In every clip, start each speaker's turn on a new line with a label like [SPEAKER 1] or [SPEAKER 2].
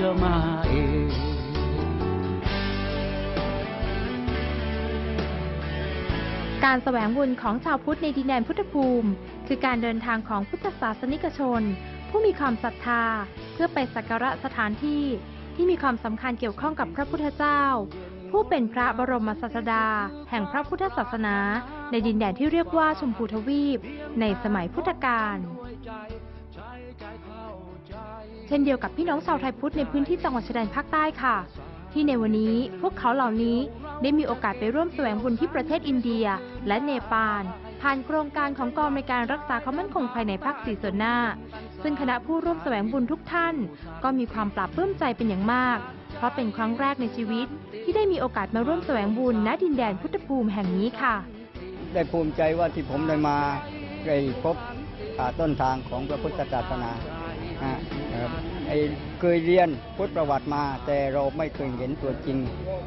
[SPEAKER 1] จะมาเอง
[SPEAKER 2] การแสวงบุญของชาวพุทธในดินแดนพุทธภูมิ คือการเดินทางของพุทธศาสนิกชน ผู้มีความศรัทธา เพื่อไปสักการะสถานที่ที่มีความสำคัญเกี่ยวข้องกับพระพุทธเจ้า ผู้เป็นพระบรมศาสดา แห่งพระพุทธศาสนา ในดินแดนที่เรียกว่าชมพูทวีป ในสมัยพุทธกาล เช่นเดียวกับพี่น้องชาวไทยพุทธในพื้นที่จังหวัดชายแดนภาคใต้ค่ะ ที่ในวันนี้พวกเขาเหล่านี้ได้มีโอกาสไปร่วมแสวงบุญที่ประเทศอินเดีย และเนปาลผ่านโครงการของกองในการรักษาความมั่นคงภายในภาคสี่ส่วนหน้า ซึ่งคณะผู้ร่วมแสวงบุญทุกท่าน ก็มีความปราบปลื้มใจเป็นอย่างมาก เพราะเป็นครั้งแรกในชีวิต ที่ได้มีโอกาสมาร่วมแสวงบุญณดินแดนพุทธภูมิแห่งนี้ค่ะ
[SPEAKER 3] ได้ภูมิใจว่าที่ผมได้มาได้พบต้นทางของพระพุทธศาสนาอ่า ไอ้เคยเรียนพุทธประวัติมา แต่เราไม่เคยเห็นตัวจริง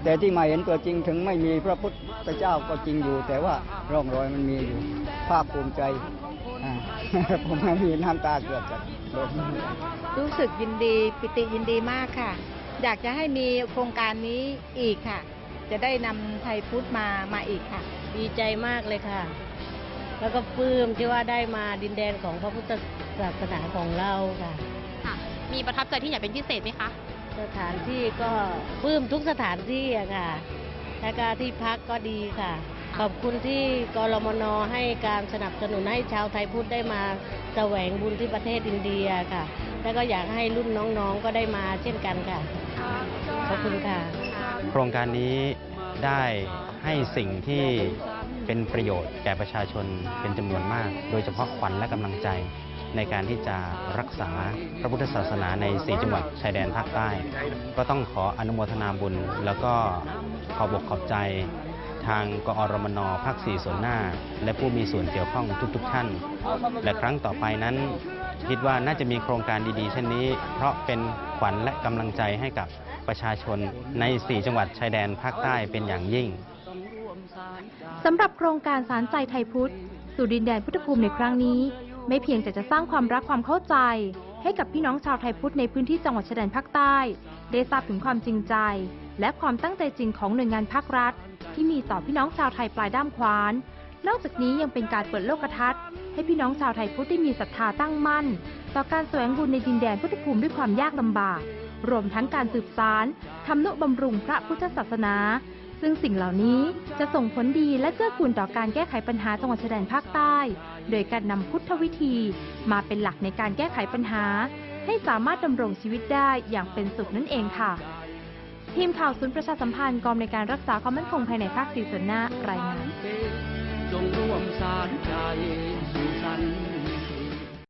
[SPEAKER 3] แต่ที่มาเห็นตัวจริงถึงไม่มีพระพุทธเจ้าก็จริงอยู่ แต่ว่าร่องรอยมันมีอยู่ภาคภูมิใจอ่าผมไม่มีน้ำตาเกือบจะหล่น
[SPEAKER 4] รู้สึกยินดีปิติยินดีมากค่ะ อยากจะให้มีโครงการนี้อีกค่ะ จะได้นำไทยพุทธมามาอีกค่ะ
[SPEAKER 5] ดีใจมากเลยค่ะ แล้วก็ปลื้มที่ว่าได้มาดินแดนของพระพุทธศาสนาของเราค่ะ
[SPEAKER 2] ค่ะ มีประทับใจที่ไหนเป็นพิเศษไหมคะ
[SPEAKER 5] สถานที่ก็ปลื้มทุกสถานที่อะค่ะ แล้วก็ที่พักก็ดีค่ะ ขอบคุณที่กรมนให้การสนับสนุนให้ชาวไทยพุทธได้มาแสวงบุญที่ประเทศอินเดียค่ะ แล้วก็อยากให้รุ่นน้องๆก็ได้มาเช่นกันค่ะ ขอบคุณค่ะ
[SPEAKER 6] โครงการนี้ได้ให้สิ่งที่เป็นประโยชน์แก่ประชาชนเป็นจำนวนมาก โดยเฉพาะขวัญและกำลังใจ ในการที่จะรักษาพระพุทธศาสนาใน 4 จังหวัดชายแดนภาคใต้ ก็ต้องขออนุโมทนาบุญ แล้วก็ขอบอกขอบใจทางกอรมนภาค4ส่วนหน้า และผู้มีส่วนเกี่ยวข้องทุก ๆ ท่าน และครั้งต่อไปนั้น คิดว่าน่าจะมีโครงการดีๆ เช่นนี้ เพราะเป็นขวัญและกำลังใจให้กับประชาชนใน 4 จังหวัดชายแดนภาคใต้เป็นอย่างยิ่ง
[SPEAKER 2] สำหรับโครงการสารใจไทยพุทธสู่ดินแดนพุทธภูมิในครั้งนี้ ไม่เพียงแต่จะสร้างความรักความเข้าใจ ให้กับพี่น้องชาวไทยพุทธในพื้นที่จังหวัดชายแดนภาคใต้ ได้ทราบถึงความจริงใจ และความตั้งใจจริงของหน่วยงานภาครัฐ ที่มีต่อพี่น้องชาวไทยปลายด้ามขวาน นอกจากนี้ยังเป็นการเปิดโลกทัศน์ให้พี่น้องชาวไทยพุทธได้มีศรัทธาตั้งมั่น ต่อการแสวงบุญในดินแดนพุทธภูมิด้วยความยากลำบาก รวมทั้งการสืบสารทำนุบำรุงพระพุทธศาสนา ซึ่งสิ่งเหล่านี้จะส่งผลดีและเกื้อกูลต่อการแก้ไขปัญหาจังหวัดชายแดนภาคใต้ โดยการนำพุทธวิธีมาเป็นหลักในการแก้ไขปัญหา ให้สามารถดำรงชีวิตได้อย่างเป็นสุขนั่นเองค่ะ ทีมข่าวศูนย์ประชาสัมพันธ์กองในการรักษาความมั่นคงภายในภาคสี่ส่วนหน้ารายงาน
[SPEAKER 1] จงร่วมสารใจสู่สัน